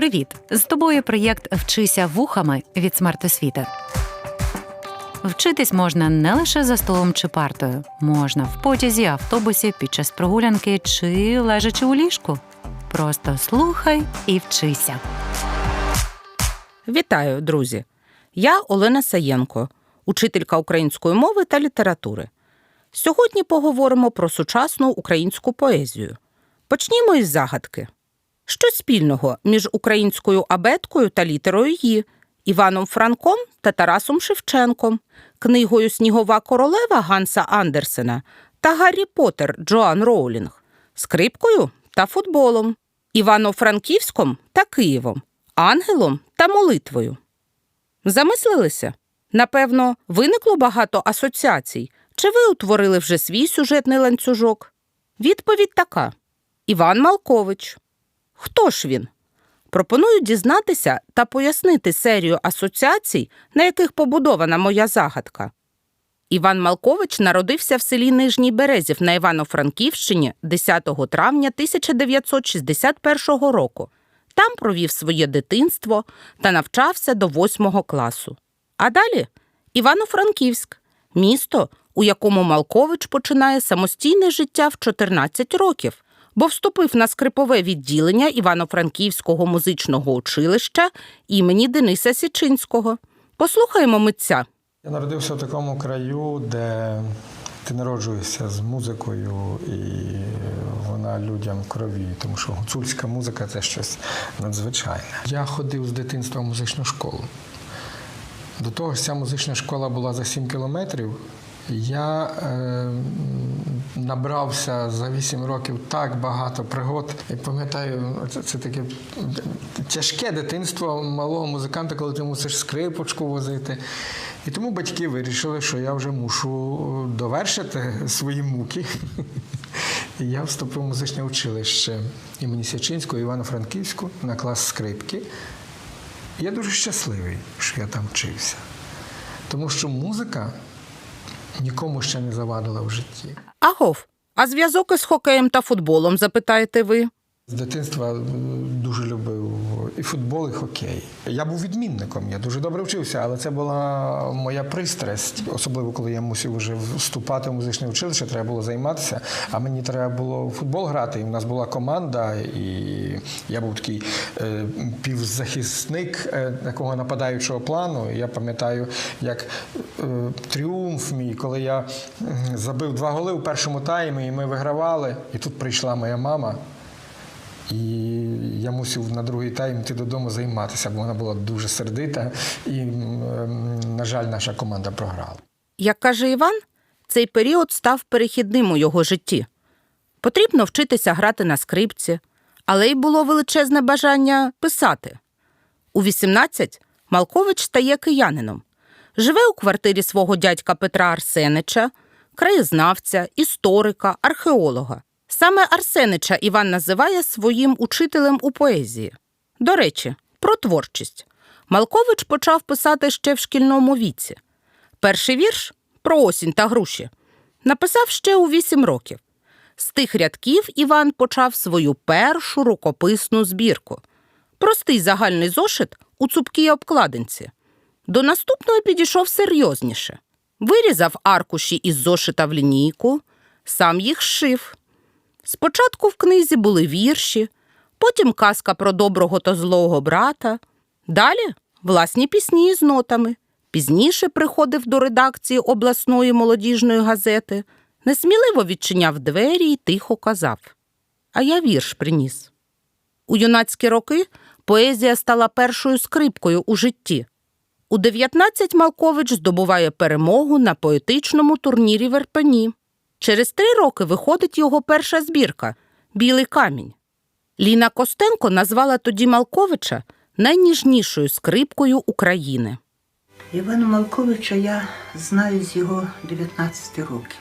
Привіт! З тобою проєкт Вчися вухами від смертосвіти. Вчитись можна не лише за столом чи партою, можна в потязі, автобусі, під час прогулянки чи лежачи у ліжку. Просто слухай і вчися. Вітаю, друзі! Я Олена Саєнко, учителька української мови та літератури. Сьогодні поговоримо про сучасну українську поезію. Почнімо із загадки. Що спільного між українською абеткою та літерою «Ї», Іваном Франком та Тарасом Шевченком, книгою Снігова королева Ганса Андерсена та Гаррі Поттер Джоан Роулінг, скрипкою та футболом, Івано-Франківськом та Києвом, ангелом та молитвою. Замислилися? Напевно, виникло багато асоціацій. Чи ви утворили вже свій сюжетний ланцюжок? Відповідь така: Іван Малкович. Хто ж він? Пропоную дізнатися та пояснити серію асоціацій, на яких побудована моя загадка. Іван Малкович народився в селі Нижній Березів на Івано-Франківщині 10 травня 1961 року. Там провів своє дитинство та навчався до 8 класу. А далі Івано-Франківськ, місто, у якому Малкович починає самостійне життя в 14 років, бо вступив на скрипове відділення Івано-Франківського музичного училища імені Дениса Січинського. Послухаємо митця. Я народився в такому краю, де ти народжуєшся з музикою, і вона людям крові, тому що гуцульська музика це щось надзвичайне. Я ходив з дитинства в музичну школу. До того ж, ця музична школа була за 7 кілометрів. Я е, набрався за 8 років так багато пригод. І пам'ятаю, це, це таке тяжке дитинство малого музиканта, коли ти мусиш скрипочку возити. І тому батьки вирішили, що я вже мушу довершити свої муки. І я вступив в музичне училище імені Сячинського, Івано-Франківську на клас скрипки. Я дуже щасливий, що я там вчився. Тому що музика нікому ще не завадила в житті. Агов, а зв'язок із хокеєм та футболом, запитаєте ви? З дитинства дуже любив і футбол, і хокей. Я був відмінником, я дуже добре вчився, але це була моя пристрасть. Особливо, коли я мусив вже вступати в музичне училище, треба було займатися. А мені треба було в футбол грати. І в нас була команда, і я був такий е, півзахисник е, такого нападаючого плану. І я пам'ятаю, як е, тріумф мій, коли я забив два голи у першому таймі, і ми вигравали. І тут прийшла моя мама. І я мусив на другий тайм йти додому займатися, бо вона була дуже сердита, і, на жаль, наша команда програла. Як каже Іван, цей період став перехідним у його житті. Потрібно вчитися грати на скрипці, але й було величезне бажання писати. У 18 Малкович стає киянином. Живе у квартирі свого дядька Петра Арсенича, краєзнавця, історика, археолога. Саме Арсенича Іван називає своїм учителем у поезії. До речі, про творчість. Малкович почав писати ще в шкільному віці. Перший вірш про осінь та груші написав ще у вісім років. З тих рядків Іван почав свою першу рукописну збірку. Простий загальний зошит у цупкій обкладинці. До наступної підійшов серйозніше. Вирізав аркуші із зошита в лінійку, сам їх шив. Спочатку в книзі були вірші, потім казка про доброго та злого брата, далі власні пісні із нотами. Пізніше приходив до редакції обласної молодіжної газети, несміливо відчиняв двері і тихо казав А я вірш приніс. У юнацькі роки поезія стала першою скрипкою у житті. У 19 Малкович здобуває перемогу на поетичному турнірі в Ерпені. Через три роки виходить його перша збірка Білий камінь. Ліна Костенко назвала тоді Малковича найніжнішою скрипкою України. Івана Малковича я знаю з його 19 років.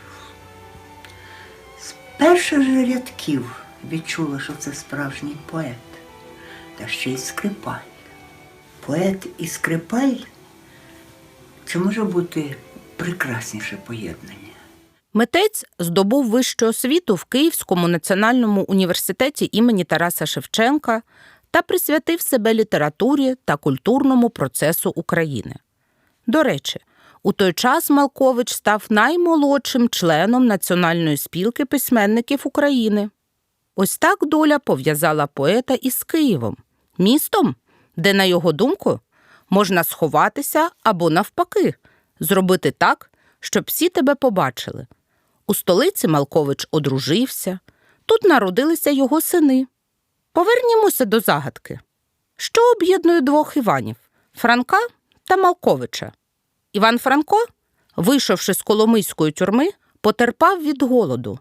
З перших же рядків відчула, що це справжній поет, та ще й скрипаль. Поет і скрипаль це може бути прекрасніше поєднання. Митець здобув вищу освіту в Київському національному університеті імені Тараса Шевченка та присвятив себе літературі та культурному процесу України. До речі, у той час Малкович став наймолодшим членом Національної спілки письменників України. Ось так доля пов'язала поета із Києвом, містом, де, на його думку, можна сховатися або навпаки, зробити так, щоб всі тебе побачили. У столиці Малкович одружився, тут народилися його сини. Повернімося до загадки. Що об'єднує двох Іванів Франка та Малковича? Іван Франко, вийшовши з Коломийської тюрми, потерпав від голоду,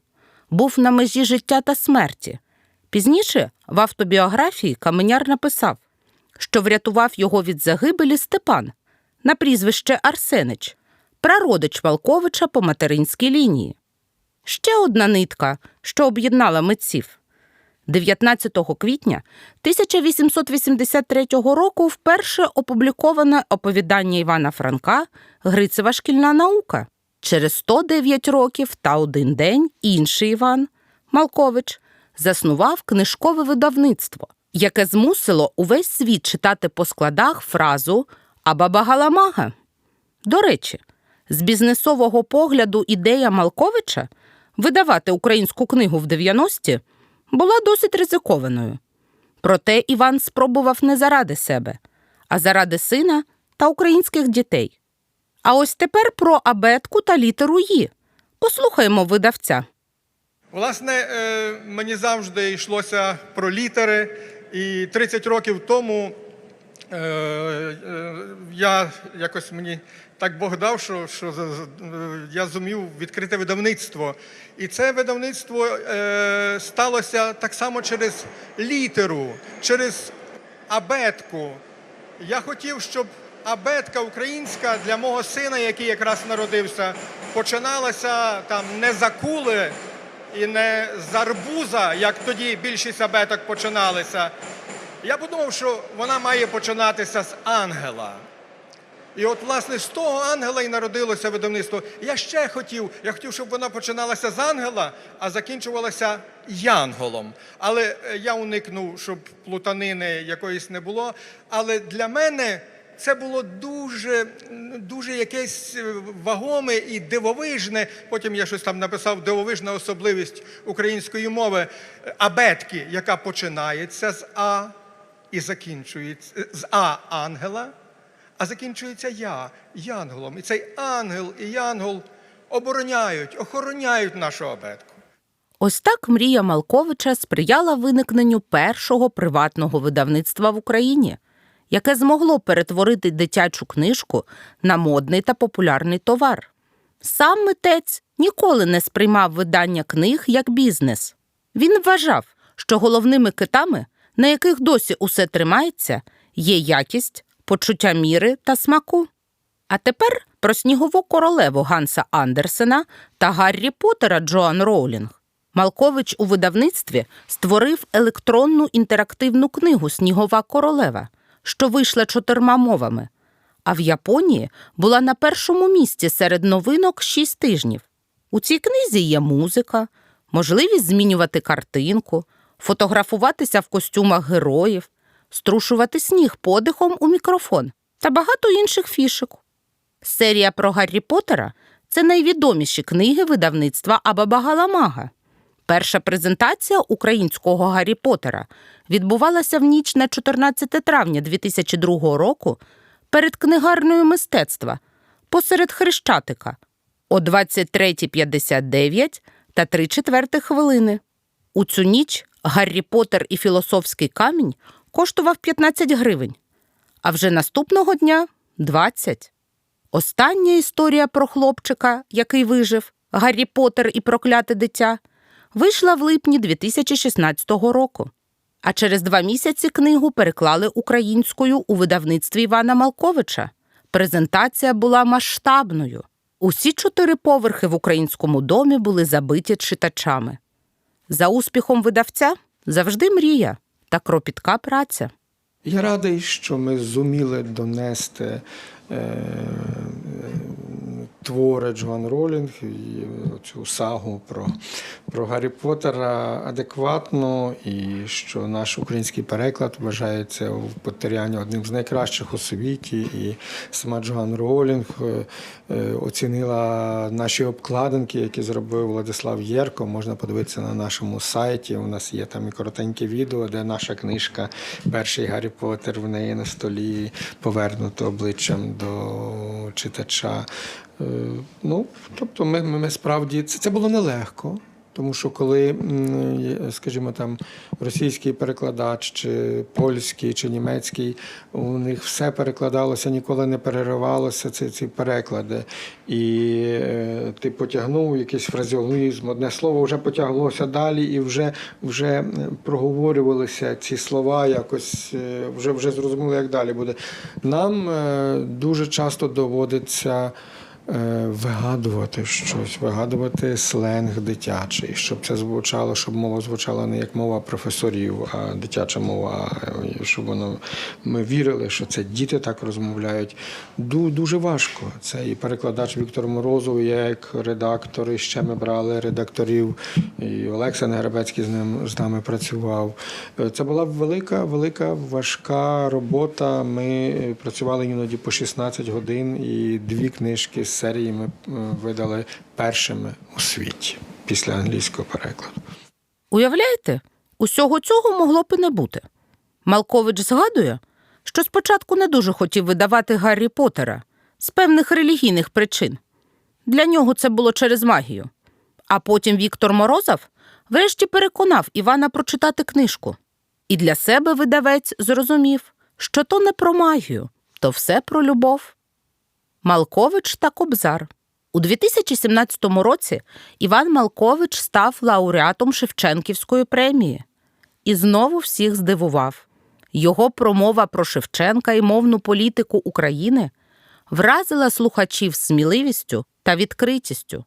був на межі життя та смерті. Пізніше в автобіографії Каменяр написав, що врятував його від загибелі Степан на прізвище Арсенич, прародич Малковича по материнській лінії. Ще одна нитка, що об'єднала митців. 19 квітня 1883 року вперше опубліковане оповідання Івана Франка Грицева шкільна наука. Через 109 років та один день інший Іван Малкович заснував книжкове видавництво, яке змусило увесь світ читати по складах фразу «Аба Галамага». До речі, з бізнесового погляду ідея Малковича видавати українську книгу в 90-ті була досить ризикованою. Проте Іван спробував не заради себе, а заради сина та українських дітей. А ось тепер про абетку та літеру «Ї». Послухаємо видавця. Власне, е, мені завжди йшлося про літери, і 30 років тому е, е, я якось мені так Бог дав, що, що я зумів відкрити видавництво. І це видавництво е, сталося так само через літеру, через абетку. Я хотів, щоб абетка українська для мого сина, який якраз народився, починалася там не за кули і не з арбуза, як тоді більшість абеток починалися. Я подумав, що вона має починатися з ангела. І от, власне, з того ангела і народилося видавництво. Я ще хотів, я хотів, щоб вона починалася з ангела, а закінчувалася янголом. Але е, я уникнув, щоб плутанини якоїсь не було. Але для мене це було дуже, дуже якесь е, вагоме і дивовижне. Потім я щось там написав дивовижна особливість української мови абетки, яка починається з А і закінчується з А ангела а закінчується я, янголом. І цей ангел і янгол обороняють, охороняють нашу абетку. Ось так мрія Малковича сприяла виникненню першого приватного видавництва в Україні, яке змогло перетворити дитячу книжку на модний та популярний товар. Сам митець ніколи не сприймав видання книг як бізнес. Він вважав, що головними китами, на яких досі усе тримається, є якість, почуття міри та смаку. А тепер про снігову королеву Ганса Андерсена та Гаррі Поттера Джоан Роулінг. Малкович у видавництві створив електронну інтерактивну книгу Снігова королева, що вийшла чотирма мовами. А в Японії була на першому місці серед новинок шість тижнів. У цій книзі є музика, можливість змінювати картинку, фотографуватися в костюмах героїв, струшувати сніг подихом у мікрофон та багато інших фішок. Серія про Гаррі Поттера – це найвідоміші книги видавництва Абабагаламага. Перша презентація українського Гаррі Поттера відбувалася в ніч на 14 травня 2002 року перед книгарною мистецтва посеред Хрещатика о 23.59 та 3 четвертих хвилини. У цю ніч Гаррі Поттер і філософський камінь коштував 15 гривень, а вже наступного дня 20. Остання історія про хлопчика, який вижив, Гаррі Поттер і прокляте дитя, вийшла в липні 2016 року. А через два місяці книгу переклали українською у видавництві Івана Малковича. Презентація була масштабною. Усі чотири поверхи в українському домі були забиті читачами. За успіхом видавця завжди мрія та кропітка праця. Я радий, що ми зуміли донести е, твори Джоан Ролінг і цю сагу про, про Гаррі Поттера адекватно, і що наш український переклад вважається в Поттеріані одним з найкращих у світі. І сама Джоан Ролінг е, е, оцінила наші обкладинки, які зробив Владислав Єрко. Можна подивитися на нашому сайті. У нас є там і коротеньке відео, де наша книжка Перший Гаррі Поттер в неї на столі повернуто обличчям до читача. Е, Ну, тобто, ми, ми, справді це, це було нелегко. Тому що коли, скажімо, там російський перекладач, чи польський, чи німецький, у них все перекладалося, ніколи не переривалося ці, ці переклади. І е, ти потягнув якийсь фразеологізм, одне слово вже потяглося далі, і вже, вже проговорювалися ці слова, якось е, вже, вже зрозуміло, як далі буде. Нам е, дуже часто доводиться вигадувати щось, вигадувати сленг дитячий, щоб це звучало, щоб мова звучала не як мова професорів, а дитяча мова, е, щоб воно ми вірили, що це діти так розмовляють. Ду- Дуже важко. Це і перекладач Віктор Морозов, як редактор, і ще ми брали редакторів, і Олекса Негребецький з ним з нами працював. Е, Це була велика, велика, важка робота. Ми е, працювали іноді по 16 годин, і дві книжки з серії ми е, видали першими у світі після англійського перекладу. Уявляєте, усього цього могло б і не бути. Малкович згадує, що спочатку не дуже хотів видавати Гаррі Поттера з певних релігійних причин. Для нього це було через магію. А потім Віктор Морозов врешті переконав Івана прочитати книжку. І для себе видавець зрозумів, що то не про магію, то все про любов. Малкович та Кобзар. У 2017 році Іван Малкович став лауреатом Шевченківської премії і знову всіх здивував. Його промова про Шевченка і мовну політику України вразила слухачів сміливістю та відкритістю.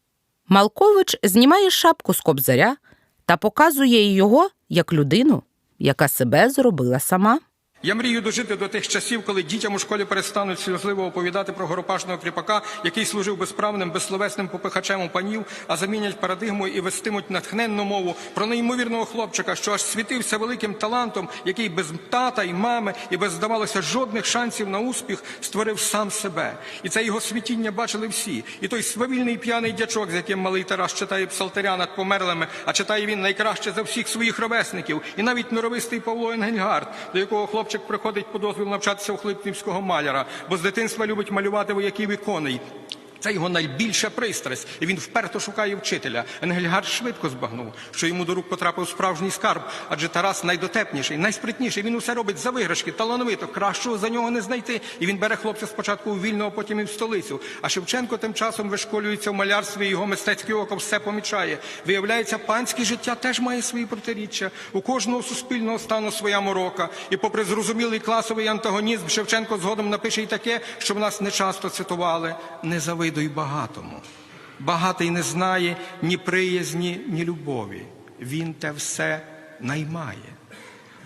Малкович знімає шапку з кобзаря та показує його як людину, яка себе зробила сама. Я мрію дожити до тих часів, коли дітям у школі перестануть сльозливо оповідати про горопашного кріпака, який служив безправним, безсловесним попихачем у панів, а замінять парадигму і вестимуть натхненну мову про неймовірного хлопчика, що аж світився великим талантом, який без тата і мами, і без здавалося жодних шансів на успіх створив сам себе. І це його світіння бачили всі. І той свавільний п'яний дячок, з яким малий Тарас читає псалтиря над померлими, а читає він найкраще за всіх своїх ровесників, і навіть норовистий Павло Енгельгард, до якого хлопчик приходить по дозвіл навчатися у хлипнівського маляра, бо з дитинства любить малювати вояків і коней. Це його найбільша пристрасть, і він вперто шукає вчителя. Енгельгард швидко збагнув, що йому до рук потрапив справжній скарб, адже Тарас найдотепніший, найспритніший. Він усе робить за виграшки, талановито, кращого за нього не знайти. І він бере хлопця спочатку у вільну, а потім і в столицю. А Шевченко тим часом вишколюється в малярстві, і його мистецьке око все помічає. Виявляється, панське життя теж має свої протиріччя. У кожного суспільного стану своя морока. І попри зрозумілий класовий антагонізм, Шевченко згодом напише й таке, що в нас не часто цитували: не завидуй багатому. Багатий не знає ні приязні, ні любові. Він те все наймає.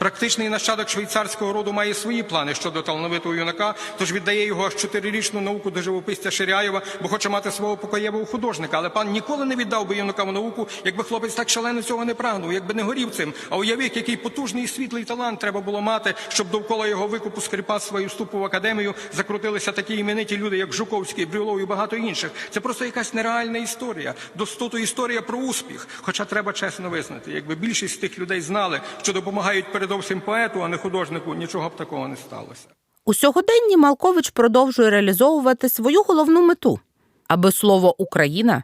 Практичний нащадок швейцарського роду має свої плани щодо талановитого юнака, тож віддає його аж чотирирічну науку до живописця Ширяєва, бо хоче мати свого покоєвого художника. Але пан ніколи не віддав би юнака в науку, якби хлопець так шалено цього не прагнув, якби не горів цим. А уявив, який потужний і світлий талант треба було мати, щоб довкола його викупу скрипацтва і вступу в академію закрутилися такі імениті люди, як Жуковський, Брюлов і багато інших. Це просто якась нереальна історія, достоту історія про успіх. Хоча треба чесно визнати, якби більшість з тих людей знали, що допомагають передовсім поету, а не художнику, нічого б такого не сталося. У сьогоденні Малкович продовжує реалізовувати свою головну мету, аби слово Україна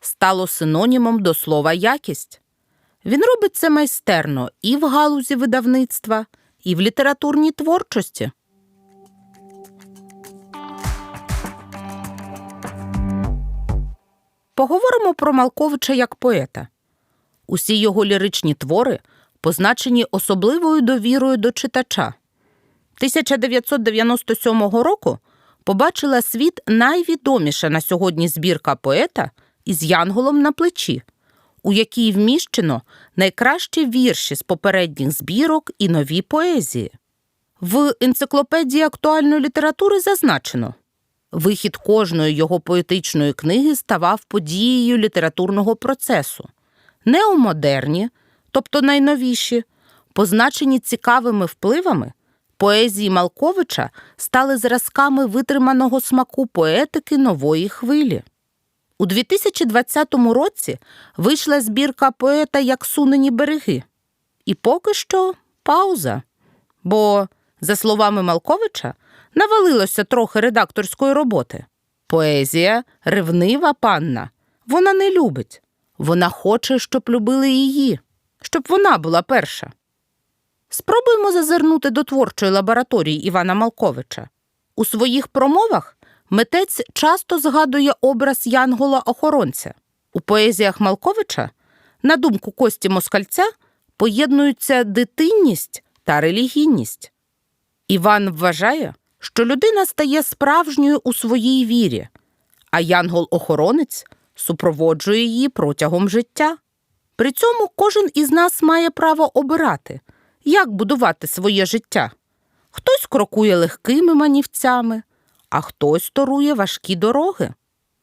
стало синонімом до слова якість. Він робить це майстерно і в галузі видавництва, і в літературній творчості. Поговоримо про Малковича як поета. Усі його ліричні твори позначені особливою довірою до читача. 1997 року побачила світ найвідоміша на сьогодні збірка поета із Янголом на плечі, у якій вміщено найкращі вірші з попередніх збірок і нові поезії. В енциклопедії актуальної літератури зазначено Вихід кожної його поетичної книги ставав подією літературного процесу. Неомодерні, тобто найновіші, позначені цікавими впливами, поезії Малковича стали зразками витриманого смаку поетики нової хвилі. У 2020 році вийшла збірка поета Як сунені береги. І поки що пауза. Бо, за словами Малковича, навалилося трохи редакторської роботи. Поезія ревнива панна. Вона не любить. Вона хоче, щоб любили її, щоб вона була перша. Спробуємо зазирнути до творчої лабораторії Івана Малковича. У своїх промовах митець часто згадує образ Янгола-охоронця. У поезіях Малковича, на думку Кості Москальця, поєднуються дитинність та релігійність. Іван вважає, що людина стає справжньою у своїй вірі, а янгол-охоронець супроводжує її протягом життя. При цьому кожен із нас має право обирати, як будувати своє життя. Хтось крокує легкими манівцями, а хтось торує важкі дороги.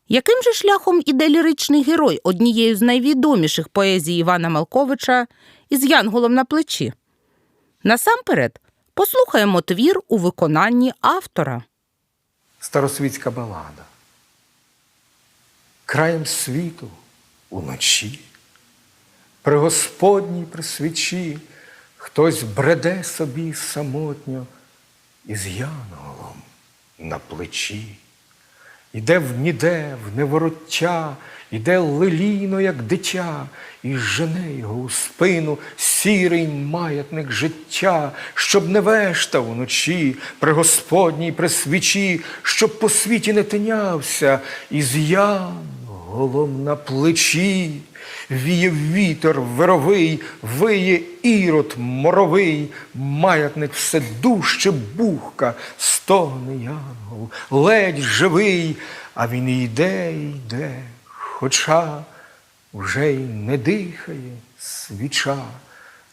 Яким же шляхом іде ліричний герой однією з найвідоміших поезій Івана Малковича із Янголом на плечі? Насамперед, послухаємо твір у виконанні автора. Старосвітська балада. Краєм світу уночі, при Господній при свічі хтось бреде собі самотньо із янголом на плечі. Іде в ніде, в невороття, іде лелійно, як дитя, і жене його у спину сірий маятник життя, щоб не вештав уночі при Господній при свічі, щоб по світі не тинявся, із янголом на плечі. Віє вітер вировий, виє ірод моровий, маятник все дужче бухка, стогне янгол, ледь живий, а він і йде, йде, хоча вже й не дихає свіча,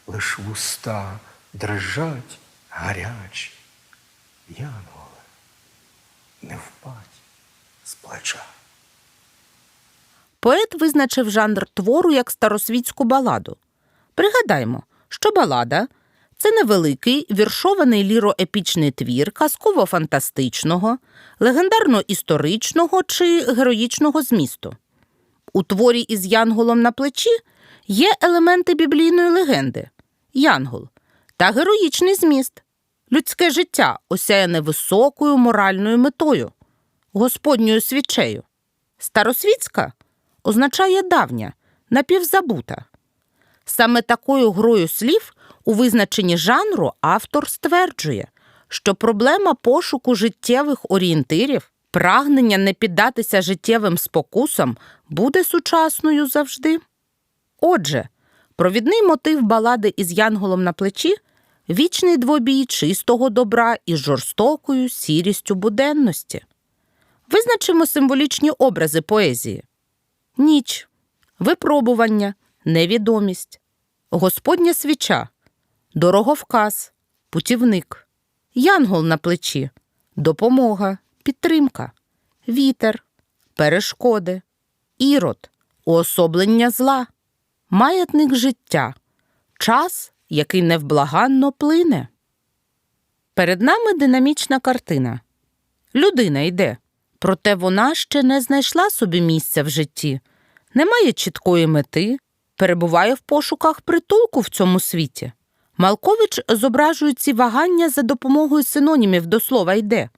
лиш вуста дрижать гарячі. Янголе, не впадь з плеча. Поет визначив жанр твору як старосвітську баладу. Пригадаймо, що балада це невеликий віршований ліроепічний твір казково-фантастичного, легендарно-історичного чи героїчного змісту. У творі із Янголом на плечі є елементи біблійної легенди Янгол та героїчний зміст, людське життя, осяяне високою моральною метою, Господньою свічею. Старосвітська означає давня, напівзабута. Саме такою грою слів у визначенні жанру автор стверджує, що проблема пошуку життєвих орієнтирів, прагнення не піддатися життєвим спокусам буде сучасною завжди. Отже, провідний мотив балади із Янголом на плечі вічний двобій чистого добра із жорстокою сірістю буденності. Визначимо символічні образи поезії ніч, випробування, невідомість, Господня свіча, дороговказ, путівник, янгол на плечі, допомога, підтримка, вітер, перешкоди, ірод, уособлення зла, маятник життя, час, який невблаганно плине. Перед нами динамічна картина. Людина йде, проте вона ще не знайшла собі місця в житті, не має чіткої мети, перебуває в пошуках притулку в цьому світі. Малкович зображує ці вагання за допомогою синонімів до слова йде.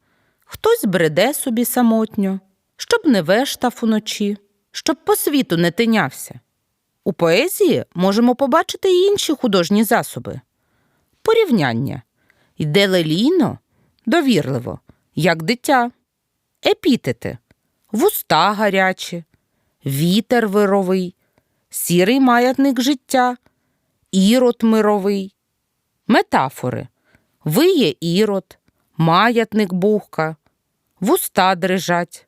Хтось бреде собі самотньо, щоб не вештав уночі, щоб по світу не тинявся. У поезії можемо побачити й інші художні засоби. Порівняння йде лелійно, довірливо, як дитя, епітети, вуста гарячі, вітер вировий, сірий маятник життя, ірод мировий, метафори, виє ірод, маятник бухка, вуста дрижать,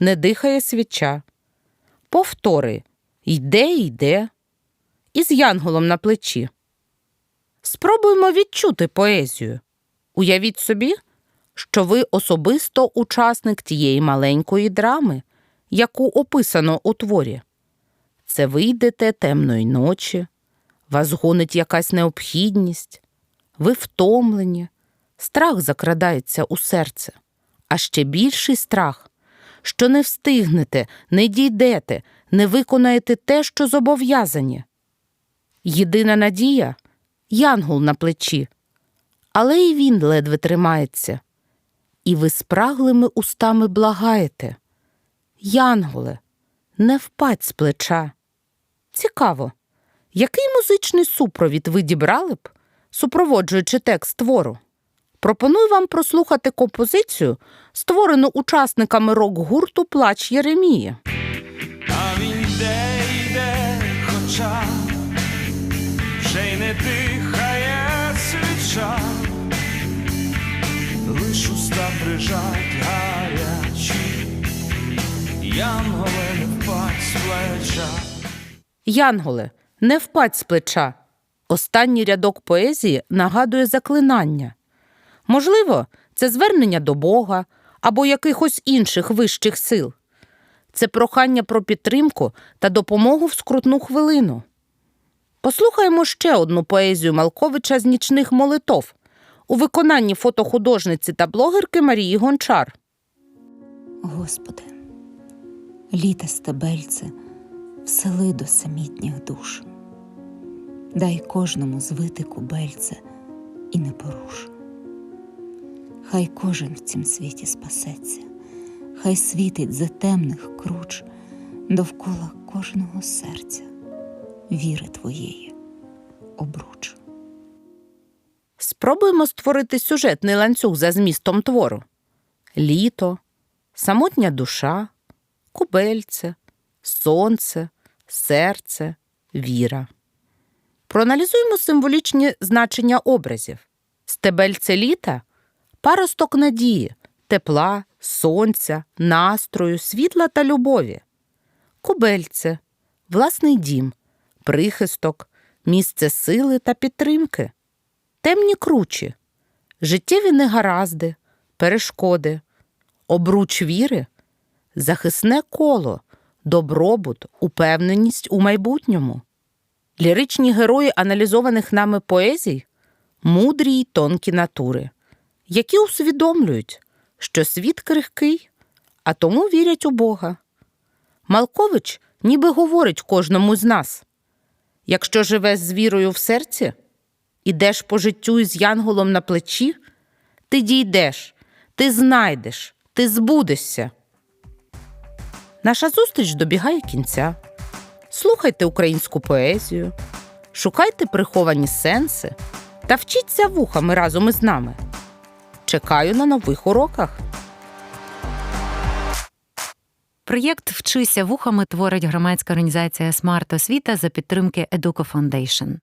не дихає свіча, повтори. Йде, йде, із янголом на плечі. Спробуємо відчути поезію. Уявіть собі, що ви особисто учасник тієї маленької драми, яку описано у творі. Це ви йдете темної ночі, вас гонить якась необхідність, ви втомлені, страх закрадається у серце, а ще більший страх, що не встигнете, не дійдете, не виконаєте те, що зобов'язані. Єдина надія янгол на плечі, але і він ледве тримається. І ви спраглими устами благаєте. Янголе, не впадь з плеча. Цікаво, який музичний супровід ви дібрали б, супроводжуючи текст твору? Пропоную вам прослухати композицію, створену учасниками рок-гурту Плач Єремії. Прижать гарячі, янголе не впадь з плеча. Янголе, не впадь з плеча. Останній рядок поезії нагадує заклинання. Можливо, це звернення до Бога або якихось інших вищих сил. Це прохання про підтримку та допомогу в скрутну хвилину. Послухаємо ще одну поезію Малковича з нічних молитов у виконанні фотохудожниці та блогерки Марії Гончар. Господи, літе стебельце всели до самітніх душ, дай кожному звити кубельце і не поруш. Хай кожен в цім світі спасеться, хай світить за темних круч довкола кожного серця, віри твоєї обруч. Спробуємо створити сюжетний ланцюг за змістом твору: літо, самотня душа, кубельце, сонце, серце, віра. Проаналізуємо символічні значення образів. Стебельце літа паросток надії, тепла, сонця, настрою, світла та любові. Кубельце власний дім, прихисток, місце сили та підтримки темні кручі, життєві негаразди, перешкоди, обруч віри, захисне коло, добробут, упевненість у майбутньому. Ліричні герої аналізованих нами поезій мудрі й тонкі натури, які усвідомлюють, що світ крихкий, а тому вірять у Бога. Малкович ніби говорить кожному з нас якщо живеш з вірою в серці, ідеш по життю із янголом на плечі, ти дійдеш, ти знайдеш, ти збудешся. Наша зустріч добігає кінця. Слухайте українську поезію, шукайте приховані сенси та вчіться вухами разом із нами. Чекаю на нових уроках. Проєкт Вчися вухами творить громадська організація Смарт Освіта за підтримки Educo Foundation.